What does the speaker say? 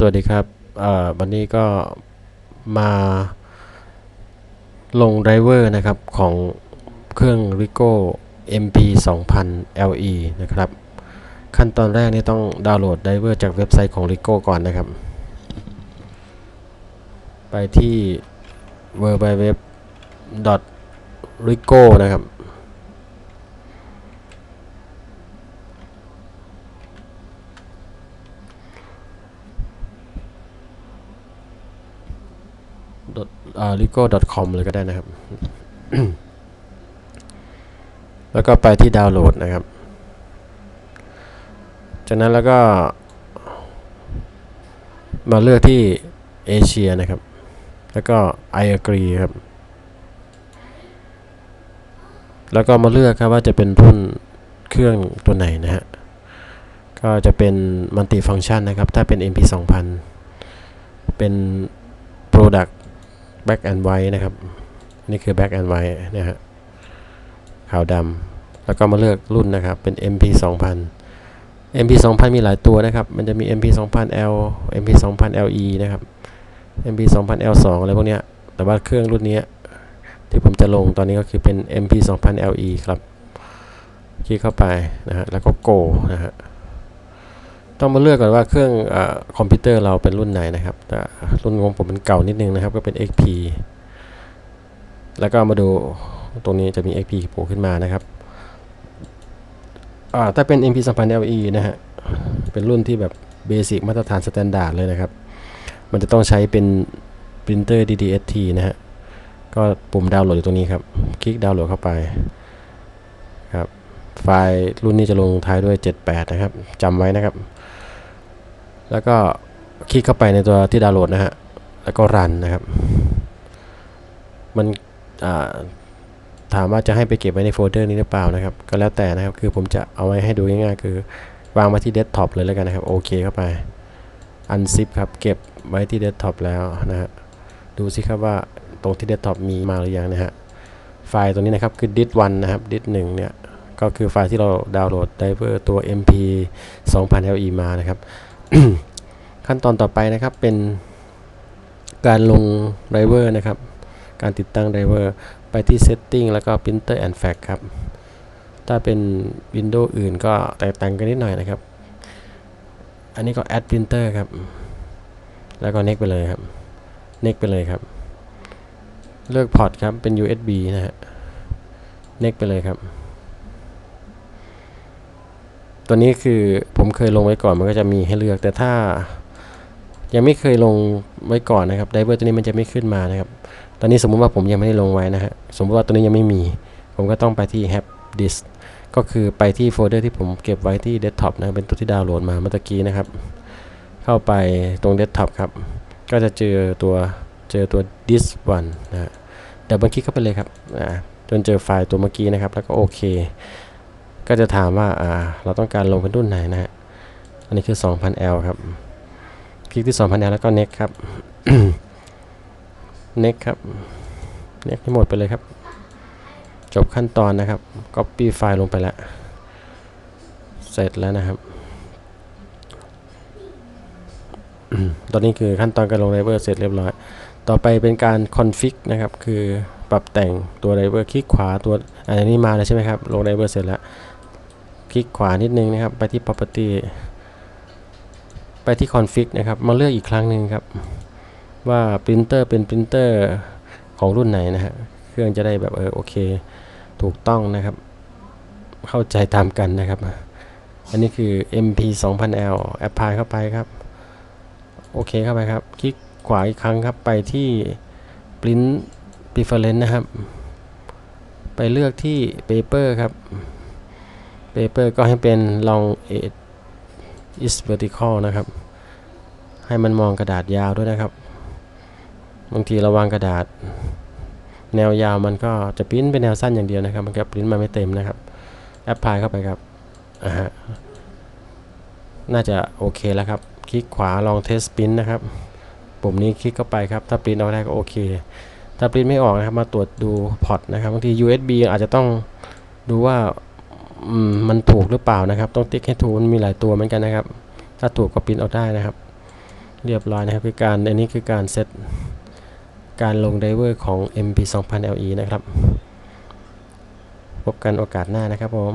สวัสดีครับวันนี้ก็มาลงไดรเวอร์นะครับของเครื่อง Rico MP 2000 LE นะครับ ขั้นตอนแรกนี่ต้องดาวน์โหลดไดรเวอร์จากเว็บไซต์ของ Rico ก่อนนะครับ ไปที่ www rico นะครับ rico com เลยก็ได้นะครับ แล้วก็ไปที่ดาวน์โหลดนะครับ จากนั้นแล้วก็มาเลือกที่เอเชียนะครับ แล้วก็ I agree ครับ แล้วก็มาเลือกครับว่าจะเป็นรุ่นเครื่องตัวไหนนะฮะ ก็จะเป็นมัลติฟัง c t ชันนะครับ ถ้าเป็น MP 2000 เป็น Product Black and White นะครับ นี่คือ Black and White นะฮะขาวดำแล้วก็มาเลือกรุ่นนะครับ เป็น MP 2000 MP 2000 มีหลายตัวนะครับ มันจะมี MP 2000 L MP 2000 LE นะครับ MP 2000 L2 อะไรพวกเนี้ย แต่ว่าเครื่องรุ่นนี้ที่ผมจะลงตอนนี้ก็คือเป็น MP 2000 LE ครับ คลิกเข้าไปนะฮะ แล้วก็ Go นะฮะ ต้องมาเลือกก่อนว่าเครื่องอคอมพิวเตอร์เราเป็นรุ่นไหนนะครับแต่รุ่นของผมเป็นเก่านิดนึงนะครับ ก็เป็น XP แล้วก็มาดูตรงนี้จะมี XP โผล่ขึ้นมานะครับถ้าเป็น MP 2000 LE นะฮะ เป็นรุ่นที่แบบเบสิกมาตรฐานสแตนดาร์ดเลยนะครับ มันจะต้องใช้เป็นปรินเตอร์ DDST นะฮะ ก็ปุ่มดาวน์โหลดอยู่ตรงนี้ครับ คลิกดาวน์โหลดเข้าไป ไฟล์รุ่นนี้จะลงท้ายด้วย 78 นะครับจำไว้นะครับ แล้วก็คลิกเข้าไปในตัวที่ดาวน์โหลดนะฮะแล้วก็รันนะครับ มันถามว่าจะให้ไปเก็บไว้ในโฟลเดอร์นี้หรือเปล่านะครับ ก็แล้วแต่นะครับคือผมจะเอาไว้ให้ดูง่ายๆคือ วางมาที่เดสก์ท็อปเลยแล้วกันนะครับโอเคเข้าไปอันซิปครับเก็บไว้ที่เดสก์ท็อปแล้วนะฮะดูสิครับว่าตรงที่เดสก์ท็อปมีมาหรือยังนะฮะไฟล์ตัวนี้นะครับคือ disk 1นนะครับ disk 1เนี่ย ก็คือไฟล์ที่เราดาวน์โหลดไดเวอร์ตัว mp 2000 le มานะครับ ขั้นตอนต่อไปนะครับเป็นการลงไดเวอร์นะครับ การติดตั้งไดเวอร์ไปที่ setting แล้วก็ printer and fax ครับ ถ้าเป็น Windows อื่นก็แตกต่างกันนิดหน่อยนะครับ อันนี้ก็ add printer ครับ แล้วก็ next ไปเลยครับ next ไปเลยครับ เลือกพอร์ตครับ เป็น USB นะฮะ next ไปเลยครับ ตัวนี้คือผมเคยลงไว้ก่อนมันก็จะมีให้เลือกแต่ถ้ายังไม่เคยลงไว้ก่อนนะครับไดเวอร์ตัวนี้มันจะไม่ขึ้นมานะครับ ตอนนี้สมมุติว่าผมยังไม่ได้ลงไว้นะฮะสมมุติว่าตัวนี้ยังไม่มี ผมก็ต้องไปที่ Have Disk ก็คือไปที่โฟลเดอร์ที่ผมเก็บไว้ที่เดสก์ท็อปนะเป็นตัวที่ดาวน์โหลดมาเมื่อกี้นะครับ เข้าไปตรงเดสก์ท็อปครับ ก็จะเจอตัวเจอตัว disk 1นะฮะดับเบิลคลิกเข้าไปเลยครับนะจนเจอไฟล์ตัวเมื่อกี้นะครับ แล้วก็โอเค ก็จะถามว่าเราต้องการลงเป็นรุ่นไหนนะฮะอันนี้คือ 2000L ครับ คลิกที่ 2000L แล้วก็ next ครับ next ครับ next ให้หมดไปเลยครับ จบขั้นตอนนะครับ copy ไฟล์ลงไปแล้ว เสร็จแล้วนะครับตอนนี้คือขั้นตอนการลงไดเวอร์เสร็จเรียบร้อย ต่อไปเป็นการคอนฟิกนะครับ คือปรับแต่งตัวไดเวอร์คลิกขวาตัวอันนี้มาแล้วใช่ไหมครับ ลงไดเวอร์เสร็จแล้ว คลิกขวานิดนึงนะครับ ไปที่ property ไปที่ config นะครับ มาเลือกอีกครั้งหนึ่งครับ ว่าปรินเตอร์เป็นปรินเตอร์ของรุ่นไหนนะฮะ เครื่องจะได้แบบเออโอเค ถูกต้องนะครับ เข้าใจตามกันนะครับ อันนี้คือ MP 2000L apply เข้าไปครับ โอเคเข้าไปครับ คลิกขวาอีกครั้งครับ ไปที่ print preference นะครับ ไปเลือกที่ paper ครับ paper ก็ให้เป็น long edge is vertical นะครับ ให้มันมองกระดาษยาวด้วยนะครับ บางทีราวางกระดาษ แนวยาวมันก็จะปริ้นเป็นแนวสั้นอย่างเดียวนะครับ มันก็ปริ้นมาไม่เต็มนะครับแอปพลายเข้าไปครับอ่าฮะน่าจะโอเคแล้วครับ คลิกขวาลองเทสปริ้นนะครับ ปุ่มนี้คลิกเข้าไปครับ ถ้าปริ้นออกได้ก็โอเค ถ้าปริ้นไม่ออกนะครับ มาตรวจดูพอร์ตนะครับ บางที USB อาจจะต้องดูว่า มันถูกหรือเปล่านะครับ ต้องติ๊กให้ถูกมันมีหลายตัวเหมือนกันนะครับ ถ้าถูกก็ปริ้นเอาได้นะครับ เรียบร้อยนะครับคือการอันนี้คือการเซตการลงไดเวอร์ของ MP 2000 LE นะครับ พบกันโอกาสหน้านะครับผม